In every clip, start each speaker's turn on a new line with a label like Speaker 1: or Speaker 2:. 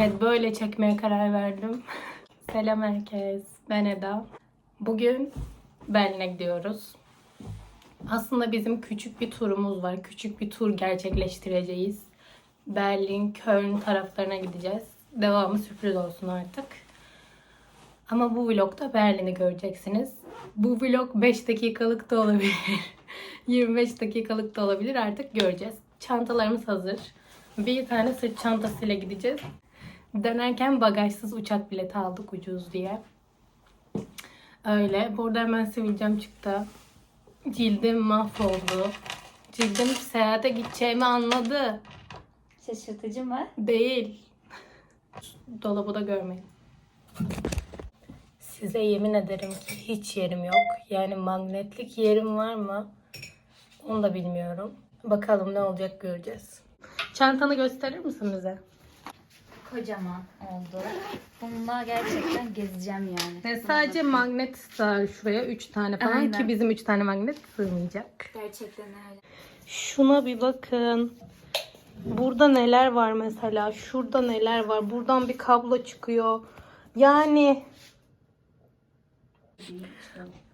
Speaker 1: Evet böyle çekmeye karar verdim. Selam herkes. Ben Eda. Bugün Berlin'e gidiyoruz. Aslında bizim küçük bir turumuz var. Küçük bir tur gerçekleştireceğiz. Berlin, Köln taraflarına gideceğiz. Devamı sürpriz olsun artık. Ama bu vlogda Berlin'i göreceksiniz. Bu vlog 5 dakikalık da olabilir. 25 dakikalık da olabilir. Artık göreceğiz. Çantalarımız hazır. Bir tane sırt çantasıyla gideceğiz. Dönerken bagajsız uçak bileti aldık ucuz diye. Öyle. Burada hemen sivilcem çıktı. Cildim mahvoldu. Cildim seyahate gideceğimi anladı.
Speaker 2: Şaşırtıcı mı?
Speaker 1: Değil. Dolabı da görmeyin. Size yemin ederim ki hiç yerim yok. Yani magnetlik yerim var mı? Onu da bilmiyorum. Bakalım ne olacak göreceğiz. Çantanı gösterir misin bize?
Speaker 2: Kocaman oldu. Bununla gerçekten gezeceğim yani.
Speaker 1: Ve sadece magnet sığar şuraya 3 tane falan
Speaker 2: Aynen.
Speaker 1: ki bizim 3 tane magnet sığmayacak.
Speaker 2: Gerçekten öyle.
Speaker 1: Şuna bir bakın. Burada neler var mesela? Şurada neler var? Buradan bir kablo çıkıyor. Yani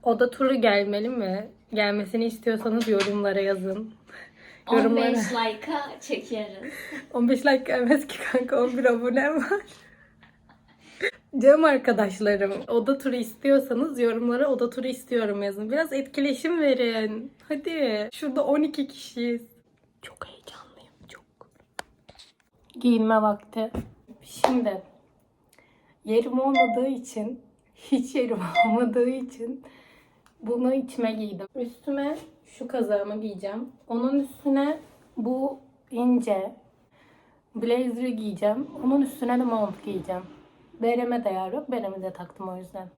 Speaker 1: oda turu gelmeli mi? Gelmesini istiyorsanız yorumlara yazın.
Speaker 2: 15 like'a çekeriz.
Speaker 1: 15 like gelmez ki kanka 11 abonem var. Canım arkadaşlarım oda turu istiyorsanız yorumlara oda turu istiyorum yazın. Biraz etkileşim verin. Hadi. Şurada 12 kişiyiz. Çok heyecanlıyım. Çok. Giyinme vakti. Şimdi yerim olmadığı için hiç yerim olmadığı için bunu içime giydim. Üstüme şu kazağımı giyeceğim. Onun üstüne bu ince blazer'ı giyeceğim. Onun üstüne de mont giyeceğim. Bereme de yer yok. Beremi de taktım o yüzden.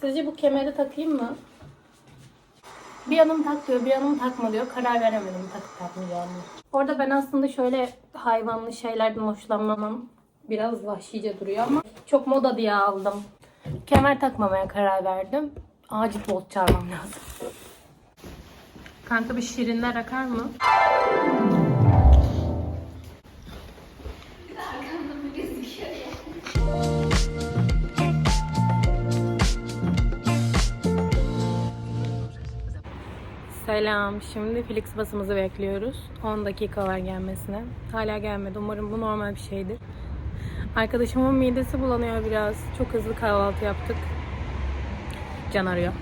Speaker 1: Sizce bu kemeri takayım mı? Bir yanım tak diyor, bir yanım takma diyor. Karar veremedim takıp takmayacağımı. Orada ben aslında şöyle hayvanlı şeylerden hoşlanmamam biraz vahşice duruyor ama çok moda diye aldım. Kemer takmamaya karar verdim. Acil bot çağırmam lazım. Kanka bir şirinler akar mı? Selam. Şimdi Felix basımızı bekliyoruz. 10 dakika var gelmesine. Hala gelmedi. Umarım bu normal bir şeydir. Arkadaşımın midesi bulanıyor biraz. Çok hızlı kahvaltı yaptık. Can arıyor.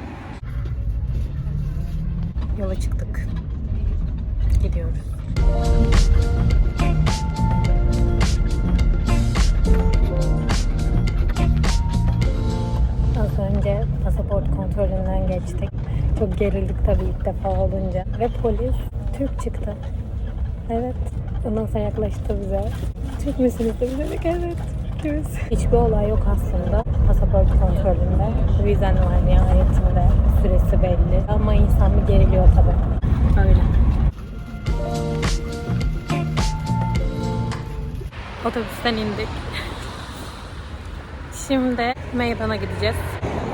Speaker 1: Yola çıktık. Gidiyoruz. Az önce pasaport kontrolünden geçtik. Çok gerildik tabii ilk defa olunca. Ve polis Türk çıktı. Evet. Ondan sonra yaklaştı bize. Türk müsünüz dedik evet. Türk'üz. Hiçbir olay yok aslında. Vizen var nihayetinde. Süresi belli. Ama insan bir geriliyor tabii. Öyle. Otobüsten indik. Şimdi meydana gideceğiz.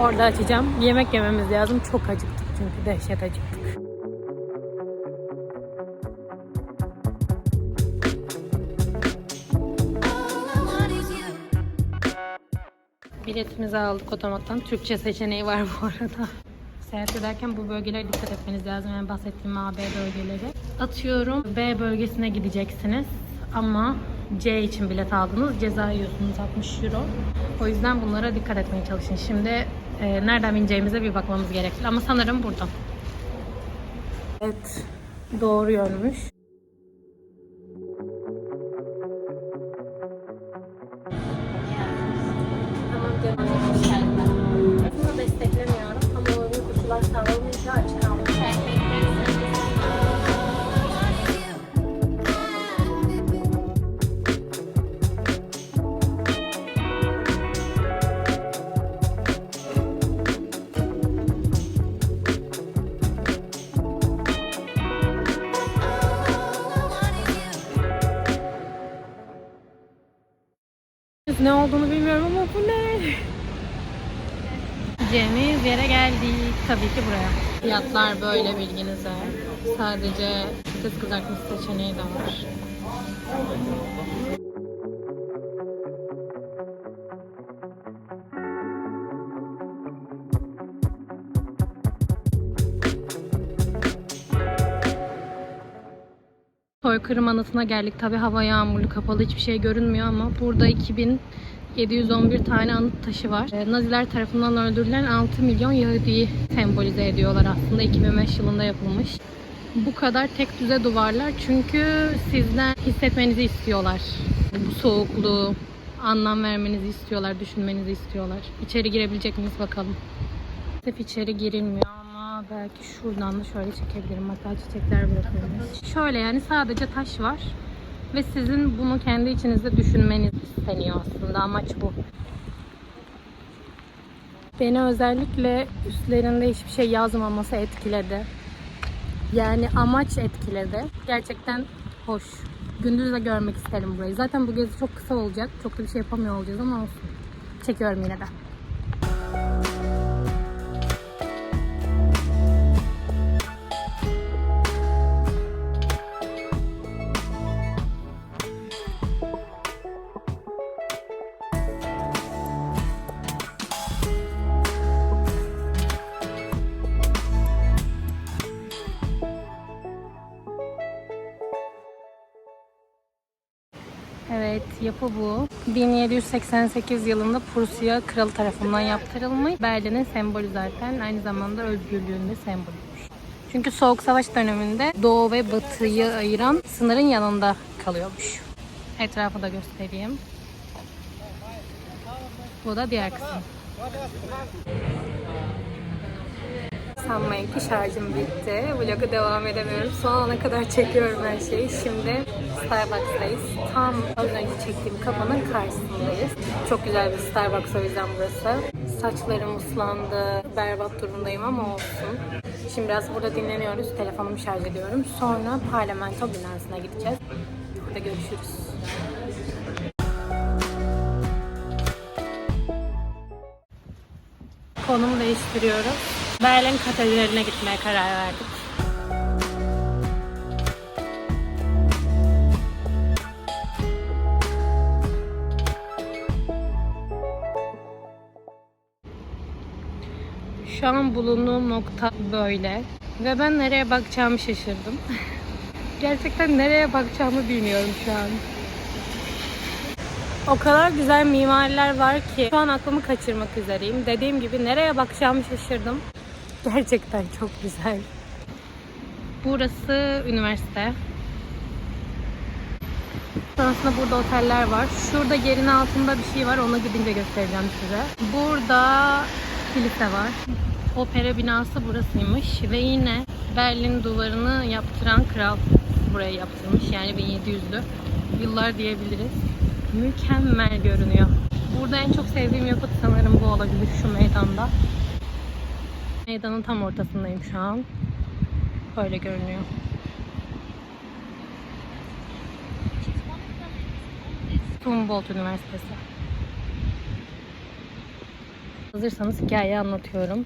Speaker 1: Orada açacağım. Yemek yememiz lazım. Çok acıktık çünkü dehşet acıktık. Biletimizi aldık otomattan. Türkçe seçeneği var bu arada. Seyahat ederken bu bölgelere dikkat etmeniz lazım. Yani bahsettiğim A, B bölgeleri. Atıyorum B bölgesine gideceksiniz. Ama C için bilet aldınız. Ceza yiyorsunuz 60 euro. O yüzden bunlara dikkat etmeye çalışın. Şimdi e, nereden bineceğimize bir bakmamız gerekli. Ama sanırım buradan. Evet. Doğru yönmüş. Ne olduğunu bilmiyorum ama bu ne? Gideceğimiz yere geldik. Tabii ki buraya. Fiyatlar böyle bilginize. Sadece kız kızartması seçeneği de var. Soykırım anıtına geldik. Tabi hava yağmurlu, kapalı hiçbir şey görünmüyor ama burada 2711 tane anıt taşı var. Ee, Naziler tarafından öldürülen 6 milyon Yahudi'yi sembolize ediyorlar aslında. 2005 yılında yapılmış. Bu kadar tek düze duvarlar çünkü sizden hissetmenizi istiyorlar. Bu soğukluğu, anlam vermenizi istiyorlar, düşünmenizi istiyorlar. İçeri girebilecek miyiz bakalım. Maalesef içeri girilmiyor belki şuradan da şöyle çekebilirim. Hatta çiçekler bırakılmış. Şöyle yani sadece taş var ve sizin bunu kendi içinizde düşünmeniz isteniyor aslında. Amaç bu. Beni özellikle üstlerinde hiçbir şey yazmaması etkiledi. Yani amaç etkiledi. Gerçekten hoş. Gündüz de görmek isterim burayı. Zaten bu gezi çok kısa olacak. Çok da bir şey yapamıyor olacağız ama olsun. Çekiyorum yine de. Evet, yapı bu. 1788 yılında Prusya kralı tarafından yaptırılmış. Berlin'in sembolü zaten. Aynı zamanda özgürlüğün de sembolüymüş. Çünkü Soğuk Savaş döneminde Doğu ve Batı'yı ayıran sınırın yanında kalıyormuş. Etrafı da göstereyim. Bu da diğer kısım. Sanmayın ki şarjım bitti. Vlogu devam edemiyorum. Son ana kadar çekiyorum her şeyi. Şimdi Starbucks'tayız. Tam az önce çektiğim kafanın karşısındayız. Çok güzel bir Starbucks o yüzden burası. Saçlarım ıslandı. Berbat durumdayım ama olsun. Şimdi biraz burada dinleniyoruz. Telefonumu şarj ediyorum. Sonra parlamento binasına gideceğiz. Orada görüşürüz. Konumu değiştiriyorum. Berlin Katedrali'ne gitmeye karar verdik. Şu an bulunduğum nokta böyle. Ve ben nereye bakacağımı şaşırdım. Gerçekten nereye bakacağımı bilmiyorum şu an. O kadar güzel mimariler var ki şu an aklımı kaçırmak üzereyim. Dediğim gibi nereye bakacağımı şaşırdım. Gerçekten çok güzel. Burası üniversite. Sonrasında burada oteller var. Şurada yerin altında bir şey var. Ona gidince göstereceğim size. Burada kilise var. Opera binası burasıymış. Ve yine Berlin duvarını yaptıran kral buraya yaptırmış. Yani 1700'lü yıllar diyebiliriz. Mükemmel görünüyor. Burada en çok sevdiğim yapıt sanırım bu olabilir şu meydanda. Meydanın tam ortasındayım şu an. Böyle görünüyor. Humboldt Üniversitesi. Hazırsanız hikayeyi anlatıyorum.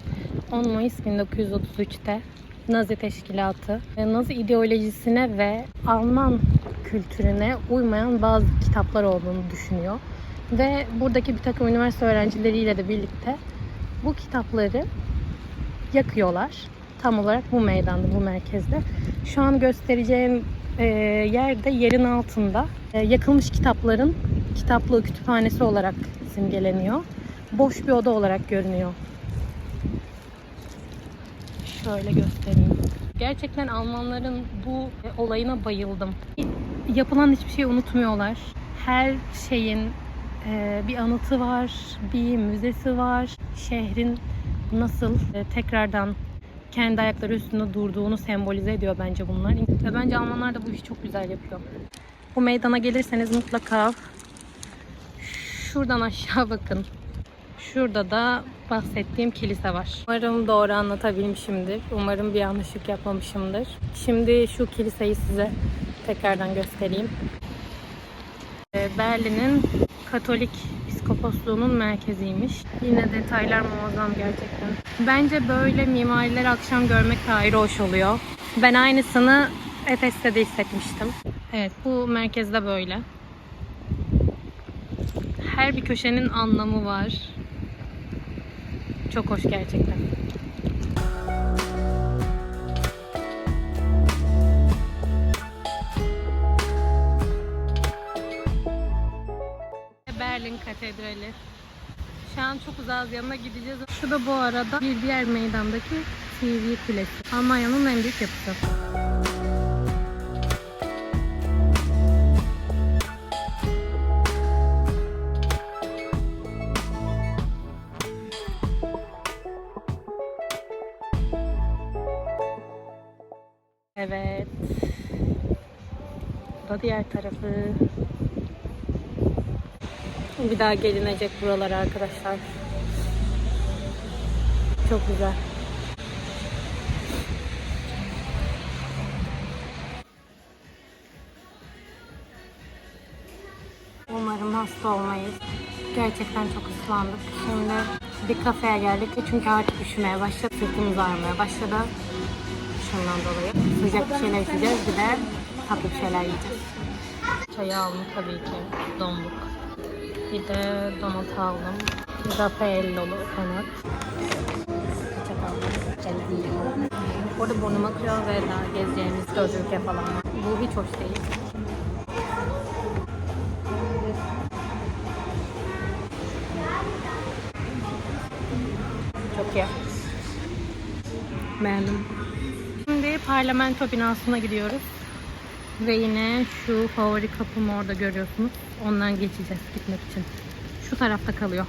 Speaker 1: 10 Mayıs 1933'te Nazi teşkilatı e, Nazi ideolojisine ve Alman kültürüne uymayan bazı kitaplar olduğunu düşünüyor. Ve buradaki bir takım üniversite öğrencileriyle de birlikte bu kitapları yakıyorlar. Tam olarak bu meydanda, bu merkezde. Şu an göstereceğim e, yerde yerin altında e, yakılmış kitapların kitaplığı kütüphanesi olarak simgeleniyor. Boş bir oda olarak görünüyor. Şöyle göstereyim. Gerçekten Almanların bu olayına bayıldım. Yapılan hiçbir şeyi unutmuyorlar. Her şeyin e, bir anıtı var, bir müzesi var. Şehrin nasıl e, tekrardan kendi ayakları üstünde durduğunu sembolize ediyor bence bunlar. Ve bence Almanlar da bu işi çok güzel yapıyor. Bu meydana gelirseniz mutlaka şuradan aşağı bakın. Şurada da bahsettiğim kilise var. Umarım doğru anlatabilmişimdir. Umarım bir yanlışlık yapmamışımdır. Şimdi şu kiliseyi size tekrardan göstereyim. Ee, Berlin'in Katolik Piskoposluğu'nun merkeziymiş. Yine detaylar muazzam gerçekten. Bence böyle mimarileri akşam görmek de ayrı hoş oluyor. Ben aynısını Efes'te de hissetmiştim. Evet bu merkezde böyle. Her bir köşenin anlamı var. Çok hoş gerçekten. Berlin Katedrali. Şu an çok uzağız yanına gideceğiz. Şu da bu arada bir diğer meydandaki TV Kulesi. Almanya'nın en büyük yapısı. Evet. Bu da diğer tarafı. Bir daha gelinecek buralara arkadaşlar. Çok güzel. Umarım hasta olmayız. Gerçekten çok ıslandık. Şimdi bir kafeye geldik çünkü artık üşümeye başladı. Sırtımız ağrımaya başladı. Şundan dolayı. Sıcak bir şeyler içeceğiz. Bir de tatlı bir şeyler yiyeceğiz. Çayı aldım tabii ki. Donduk. Bir de donat aldım. Raffaellolu kanat. Bıçak aldım. Orada burnum akıyor ve daha gezeceğimiz ülke falan. Bu hiç hoş değil. Çok iyi. Beğendim. Parlamento binasına gidiyoruz. Ve yine şu favori kapımı orada görüyorsunuz. Ondan geçeceğiz gitmek için. Şu tarafta kalıyor.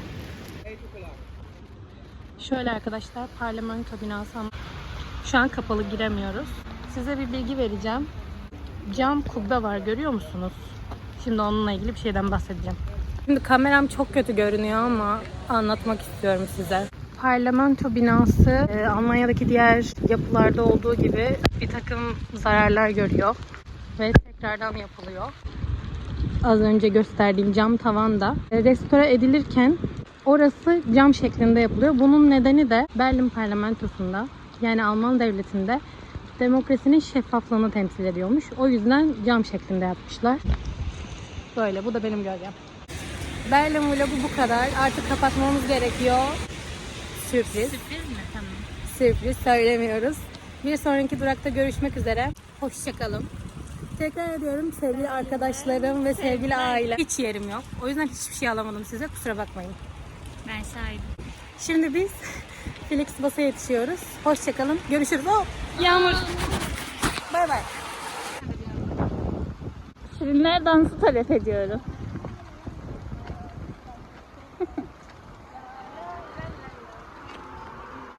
Speaker 1: Şöyle arkadaşlar parlamento binası ama şu an kapalı giremiyoruz. Size bir bilgi vereceğim. Cam kubbe var görüyor musunuz? Şimdi onunla ilgili bir şeyden bahsedeceğim. Şimdi kameram çok kötü görünüyor ama anlatmak istiyorum size. Parlamento binası e, Almanya'daki diğer yapılarda olduğu gibi bir takım zararlar görüyor ve tekrardan yapılıyor. Az önce gösterdiğim cam tavan da e, restore edilirken orası cam şeklinde yapılıyor. Bunun nedeni de Berlin parlamentosunda yani Alman devletinde demokrasinin şeffaflığını temsil ediyormuş. O yüzden cam şeklinde yapmışlar. Böyle bu da benim gölgem. Berlin vlogu bu kadar. Artık kapatmamız gerekiyor. Sürpriz.
Speaker 2: Sürpriz mi? Tamam.
Speaker 1: Sürpriz söylemiyoruz. Bir sonraki durakta görüşmek üzere. Hoşçakalın. Tekrar ediyorum sevgili arkadaşlarım ve sevgili aile. Hiç yerim yok. O yüzden hiçbir şey alamadım size. Kusura bakmayın.
Speaker 2: Ben şahidim.
Speaker 1: Şimdi biz Felix Bas'a yetişiyoruz. Hoşçakalın. Görüşürüz. Oh, yağmur. Bay bay.
Speaker 2: Şirinler dansı talep ediyorum.